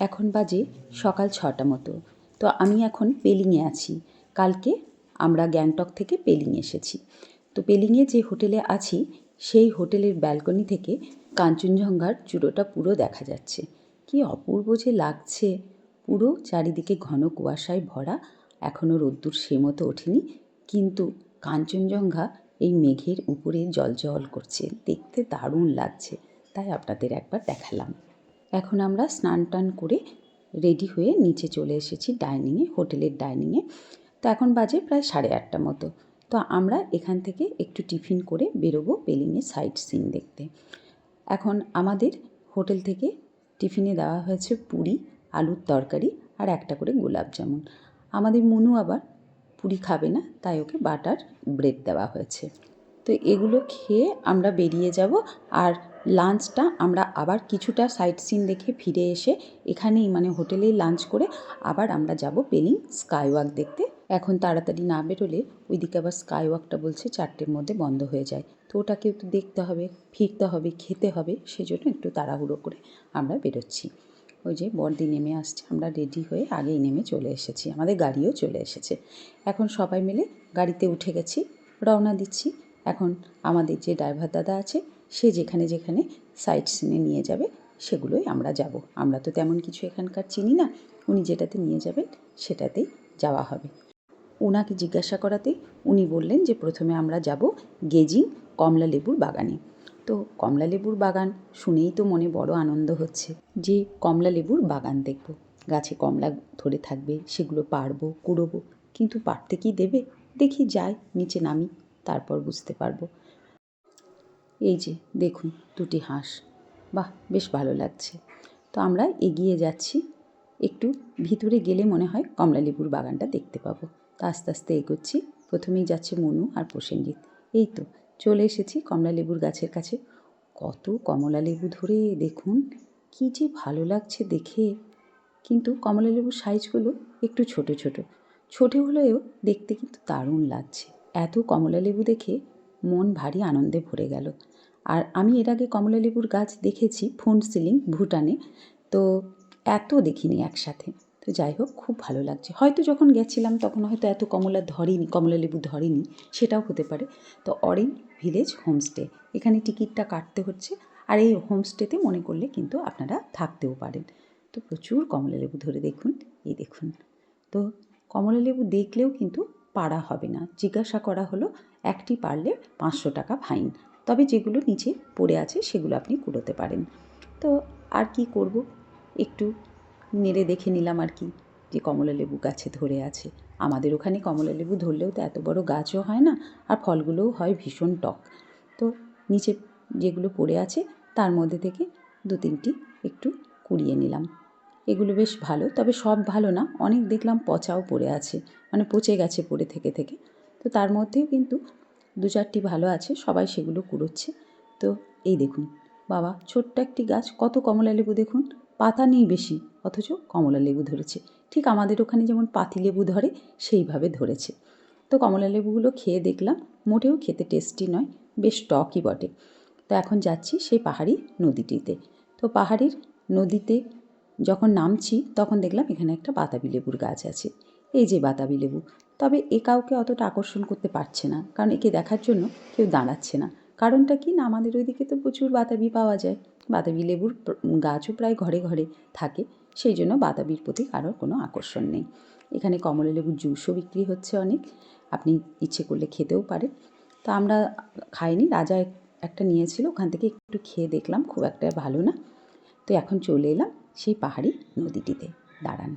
এখন বাজে সকাল ছটা মতো। তো আমি এখন পেলিংয়ে আছি। কালকে আমরা গ্যাংটক থেকে পেলিং এসেছি। তো পেলিংয়ে যে হোটেলে আছি, সেই হোটেলের ব্যালকনি থেকে কাঞ্চনজঙ্ঘার চূড়োটা পুরো দেখা যাচ্ছে। কি অপূর্ব যে লাগছে। পুরো চারিদিকে ঘন কুয়াশায় ভরা। এখনও রোদ্দুর সে মতো ওঠেনি। কিন্তু কাঞ্চনজঙ্ঘা এই মেঘের উপরে জল করছে। দেখতে দারুণ লাগছে। তাই আপনাদের একবার দেখালাম। এখন আমরা স্নান টান করে রেডি হয়ে নিচে চলে এসেছি ডাইনিংয়ে হোটেলের ডাইনিংয়ে তো এখন বাজে প্রায় সাড়ে আটটা মতো। তো আমরা এখান থেকে একটু টিফিন করে বেরোবো পেলিংয়ে সাইট সিন দেখতে। এখন আমাদের হোটেল থেকে টিফিনে দেওয়া হয়েছে পুরি, আলুর তরকারি আর একটা করে গোলাপ জামুন। আমাদের মনু আবার পুরি খাবে না, তাই ওকে বাটার ব্রেড দেওয়া হয়েছে। তো এগুলো খেয়ে আমরা বেরিয়ে যাব আর লাঞ্চটা আমরা আবার কিছুটা সাইট সিন দেখে ফিরে এসে এখানেই মানে হোটেলেই লাঞ্চ করে আবার আমরা যাব পেলিং স্কাই ওয়াক দেখতে। এখন তাড়াতাড়ি না বেরোলে ওইদিকে আবার স্কাই ওয়াকটা বলছে চারটের মধ্যে বন্ধ হয়ে যায়। তো ওটাকে একটু দেখতে হবে, ফিরতে হবে, খেতে হবে, সেজন্য একটু তাড়াহুড়ো করে আমরা বেরোচ্ছি। ওই যে বর্দি নেমে আসছে, আমরা রেডি হয়ে আগেই নেমে চলে এসেছি, আমাদের গাড়িও চলে এসেছে। এখন সবাই মিলে গাড়িতে উঠে গেছি, রওনা দিচ্ছি। এখন আমাদের যে ড্রাইভার দাদা আছে সে যেখানে যেখানে সাইট সিনে নিয়ে যাবে, সেগুলোই আমরা যাব। আমরা তো তেমন কিছু এখানকার চিনি না, উনি যেটাতে নিয়ে যাবেন, সেটাতেই যাওয়া হবে। ওনাকে জিজ্ঞাসা করাতে উনি বললেন যে, প্রথমে আমরা যাব গেজিং কমলা লেবুর বাগানে। তো কমলা লেবুর বাগান শুনেই তো মনে বড় আনন্দ হচ্ছে যে কমলা লেবুর বাগান দেখব। গাছে কমলা ধরে থাকবে, সেগুলো পারব, কুড়োবো, কিন্তু পারতে কি দেবে? দেখি যাই, নিচে নামি, তারপর বুঝতে পারব। এই যে, দেখুন, দুটি হাঁস। বাহ, বেশ ভালো লাগছে। তো আমরা এগিয়ে যাচ্ছি। একটু ভিতরে গেলে মনে হয় কমলালেবুর বাগানটা দেখতে পাবো। তা আস্তে আস্তে এগোচ্ছি। প্রথমেই যাচ্ছে মনু আর প্রসেনজিৎ। এই তো, চলে এসেছি কমলালেবুর গাছের কাছে। কত কমলালেবু ধরে, দেখুন, কী যে ভালো লাগছে দেখে। কিন্তু কমলালেবুর সাইজগুলো একটু ছোট ছোট। ছোট হলেও দেখতে কিন্তু দারুণ লাগছে। এত কমলালেবু দেখে মন ভারী আনন্দে ভরে গেল। আর আমি এর আগে কমলালেবুর গাছ দেখেছি ফোন সিলিং, ভুটানে। তো এত দেখিনি একসাথে। তো যাই হোক, খুব ভালো লাগছে। হয়তো যখন গেছিলাম তখন হয়তো এত কমলা ধরেনি কমলা লেবু ধরেনি, সেটাও হতে পারে। তো অরেঞ্জ ভিলেজ হোমস্টে, এখানে টিকিটটা কাটতে হচ্ছে। আর এই হোমস্টেতে মনে করলে কিন্তু আপনারা থাকতেও পারেন। তো প্রচুর কমলা লেবু ধরে দেখুন, এই দেখুন। তো কমলা লেবু দেখলেও কিন্তু পারা হবে না। জিজ্ঞাসা করা হলো, একটি পারলে পাঁচশো টাকা ফাইন। তবে যেগুলো নিচে পড়ে আছে সেগুলো আপনি কুড়োতে পারেন। তো আর কি করব? একটু নেড়ে দেখে নিলাম আর কি যে কমলা লেবু গাছে ধরে আছে। আমাদের ওখানে কমলা লেবু ধরলেও তো এত বড় গাছও হয় না, আর ফলগুলোও হয় ভীষণ টক। তো নিচে যেগুলো পড়ে আছে, তার মধ্যে থেকে দু তিনটি একটু কুড়িয়ে নিলাম। এগুলো বেশ ভালো, তবে সব ভালো না। অনেক দেখলাম পচাও পড়ে আছে মানে পচে গেছে পড়ে থেকে থেকে। তো তার মধ্যেও কিন্তু দু চারটি ভালো আছে, সবাই সেগুলো কুড়োচ্ছে। তো এই দেখুন, বাবা, ছোট্ট একটি গাছ, কত কমলা লেবু দেখুন। পাতা নেই বেশি, অথচ কমলা লেবু ধরেছে। ঠিক আমাদের ওখানে যেমন পাতি লেবু ধরে, সেইভাবে ধরেছে। তো কমলা লেবুগুলো খেয়ে দেখলাম, মোটেও খেতে টেস্টি নয়, বেশ টকই বটে। তো এখন যাচ্ছি সেই পাহাড়ি নদীটিতে। তো পাহাড়ির নদীতে যখন নামছি, তখন দেখলাম এখানে একটা বাতাবি লেবুর গাছ আছে। এই যে বাতাবি লেবু, তবে এ কাউকে অতটা আকর্ষণ করতে পারছে না, কারণ একে দেখার জন্য কেউ দাঁড়াচ্ছে না। কারণটা কি? না, আমাদের ওইদিকে তো প্রচুর বাতাবি পাওয়া যায়। বাতাবি লেবুর গাছও প্রায় ঘরে ঘরে থাকে, সেই জন্য বাতাবির প্রতি কারোর কোনো আকর্ষণ নেই। এখানে কমলা লেবুর জুসও বিক্রি হচ্ছে অনেক, আপনি ইচ্ছে করলে খেতেও পারেন। তো আমরা খাইনি, রাজা একটা নিয়েছিল, ওখান থেকে একটু খেয়ে দেখলাম, খুব একটা ভালো না। তো এখন চলে এলাম। সেই পাহাড়ি নদীটিতে দাঁড়ান।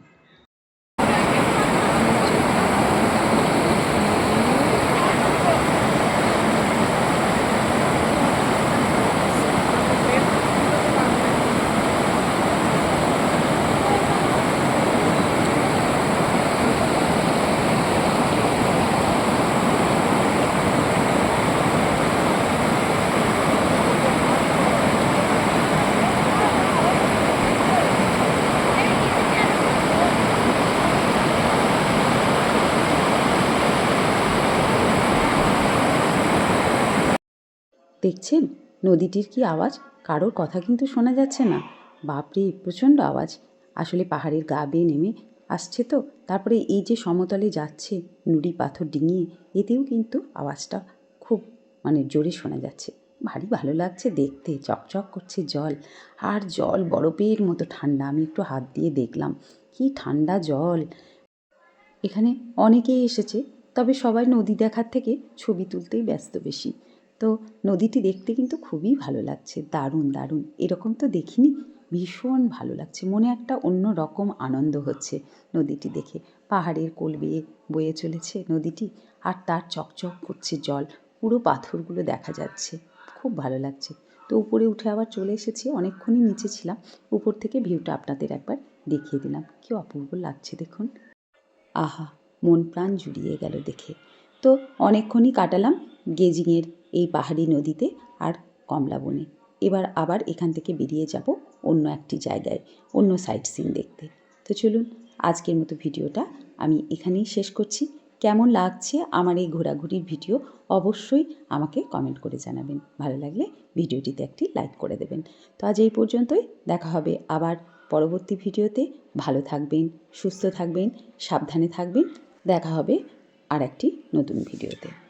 দেখছেন? নদীটির কি আওয়াজ? কারোর কথা কিন্তু শোনা যাচ্ছে না। বাপরে প্রচণ্ড আওয়াজ। আসলে পাহাড়ের গা বেয়ে নেমে আসছে তো। তারপরে এই যে সমতলে যাচ্ছে নুড়ি পাথর ডিঙিয়ে, এতেও কিন্তু আওয়াজটা খুব মানে জোরে শোনা যাচ্ছে। ভারী ভালো লাগছে দেখতে, চকচক করছে জল। আর জল বরফের মতো ঠান্ডা, আমি একটু হাত দিয়ে দেখলাম। কি ঠান্ডা জল! এখানে অনেকেই এসেছে, তবে সবাই নদী দেখার থেকে ছবি তুলতেই ব্যস্ত বেশি। তো নদীটি দেখতে কিন্তু খুবই ভালো লাগছে, দারুণ দারুণ। এরকম তো দেখিনি, ভীষণ ভালো লাগছে। মনে একটা অন্য রকম আনন্দ হচ্ছে নদীটি দেখে। পাহাড়ের কোল বেয়ে, বয়ে চলেছে নদীটি আর তার চকচক করছে জল। পুরো পাথরগুলো দেখা যাচ্ছে, খুব ভালো লাগছে। তো উপরে উঠে আবার চলে এসেছি, অনেকক্ষণই নিচে ছিলাম। উপর থেকে ভিউটা আপনাদের একবার দেখিয়ে দিলাম। কি অপূর্ব লাগছে দেখুন। আহা, মন প্রাণ জুড়িয়ে গেল দেখে। তো অনেকক্ষণই কাটালাম গেজিংয়ের এই পাহাড়ি নদীতে আর কমলা বনে। এবার আবার এখান থেকে বেরিয়ে যাব অন্য একটি জায়গায়, অন্য সাইট সিন দেখতে। তো চলুন, আজকের মতো ভিডিওটা আমি এখানেই শেষ করছি। কেমন লাগছে আমার এই ঘোরাঘুরির ভিডিও অবশ্যই আমাকে কমেন্ট করে জানাবেন। ভালো লাগলে ভিডিওটিতে একটি লাইক করে দেবেন। তো আজ এই পর্যন্তই, দেখা হবে আবার পরবর্তী ভিডিওতে। ভালো থাকবেন, সুস্থ থাকবেন, সাবধানে থাকবেন। দেখা হবে আর একটি নতুন ভিডিওতে।